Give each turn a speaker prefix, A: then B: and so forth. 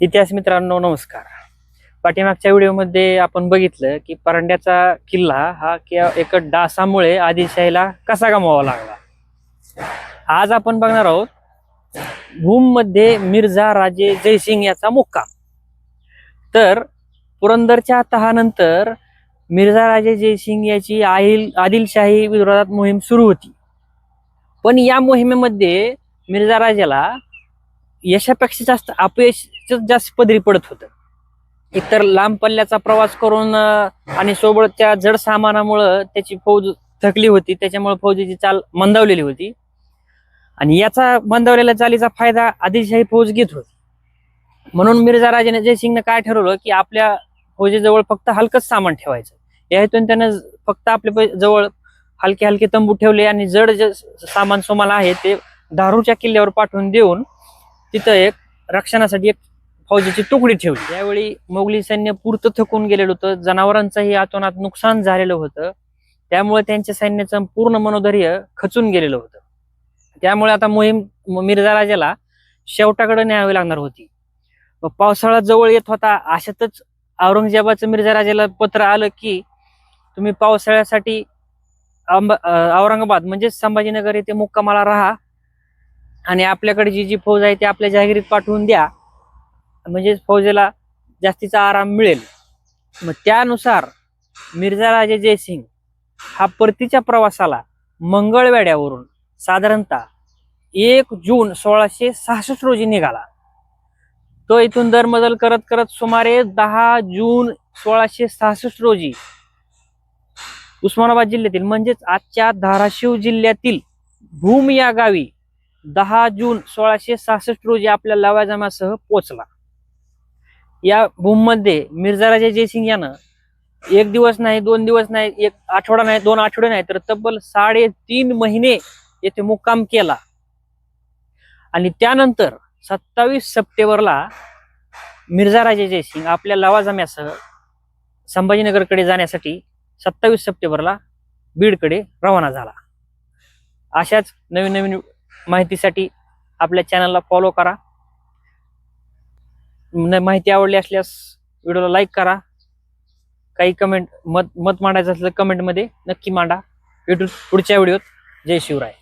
A: इतिहास मित्रांनो नमस्कार. पाठीमागच्या व्हिडिओमध्ये आपण बघितलं की परांड्याचा किल्ला हा किंवा एक डासामुळे आदिलशाहीला कसा गमावा लागला? आज आपण बघणार आहोत भूममध्ये मिर्झा राजे जयसिंग याचा मुक्काम. तर पुरंदरच्या तहानंतर मिर्झा राजे जयसिंग याची आईल आदिलशाही विरोधात मोहीम सुरू होती. पण या मोहिमेमध्ये मिर्झा राजाला यशापेक्षा जास्त अपयश जास्त पदरी पडत होतं. एकतर लांब पल्ल्याचा प्रवास करून आणि आणि सोबतच्या जड सामानामुळं त्याची फौज थकली होती. त्याच्यामुळे फौजेची चाल मंदावलेली होती. आणि याचा मंदावलेल्या चालीचा फायदा आदिलशाही फौज घेत होती. म्हणून मिर्झा राजाने जयसिंगने काय ठरवलं की आपल्या फौजेजवळ फक्त हलकंच सामान ठेवायचं. या हेतून त्यानं फक्त आपल्या प- जवळ हलके हलके तंबू ठेवले आणि जड जे सामान सोमाला आहे ते धारूच्या किल्ल्यावर पाठवून देऊन तिथं एक रक्षणासाठी एक फौजीची तुकडी ठेवली. त्यावेळी मोगली सैन्य पुरतं थकून गेलेलं होतं. जनावरांचंही आतोनात नुकसान झालेलं होतं. त्यामुळे त्यांच्या सैन्याचं पूर्ण मनोधैर्य खचून गेलेलं होतं. त्यामुळे आता मोहीम मिर्झा राजाला शेवटाकडे न्यावी लागणार होती. मग पावसाळा जवळ येत होता. अशातच औरंगजेबाचं मिर्झा राजाला पत्र आलं की तुम्ही पावसाळ्यासाठी औरंगाबाद म्हणजेच संभाजीनगर येथे मुक्कामाला राहा. आणि आपल्याकडे जी जी फौज आहे ती आपल्या जहागिरीत पाठवून द्या. म्हणजे फौजेला जास्तीचा आराम मिळेल. मग त्यानुसार मिर्झा राजे जयसिंग हा परतीच्या प्रवासाला मंगळवेड्यावरून साधारणतः एक जून सोळाशे सहासष्ट रोजी निघाला. तो इथून दरमजल करत करत सुमारे दहा जून सोळाशे सहासष्ट रोजी उस्मानाबाद जिल्ह्यातील म्हणजेच आजच्या धाराशिव जिल्ह्यातील भूम या गावी दहा जून सोळाशे सहासष्ट रोजी आपल्या लवाजमासह पोचला. या भूममध्ये मिर्झा राजा जयसिंग यानं एक दिवस नाही दोन दिवस नाही एक आठवडा नाही दोन आठवडे नाही तर तब्बल साडेतीन महिने येथे मुक्काम केला. आणि त्यानंतर सत्तावीस सप्टेंबरला मिर्झा राजे जयसिंग आपल्या लवाजम्यासह संभाजीनगरकडे जाण्यासाठी सत्तावीस सप्टेंबरला बीडकडे रवाना झाला. अशाच नवीन नवीन माहितीसाठी आपल्या चॅनलला फॉलो करा. माहिती आवडली असल्यास व्हिडिओला लाईक करा. काही कमेंट मत मत मांडायचं असलं कमेंटमध्ये नक्की मांडा. भेटू पुढच्या व्हिडिओत जय शिवराय.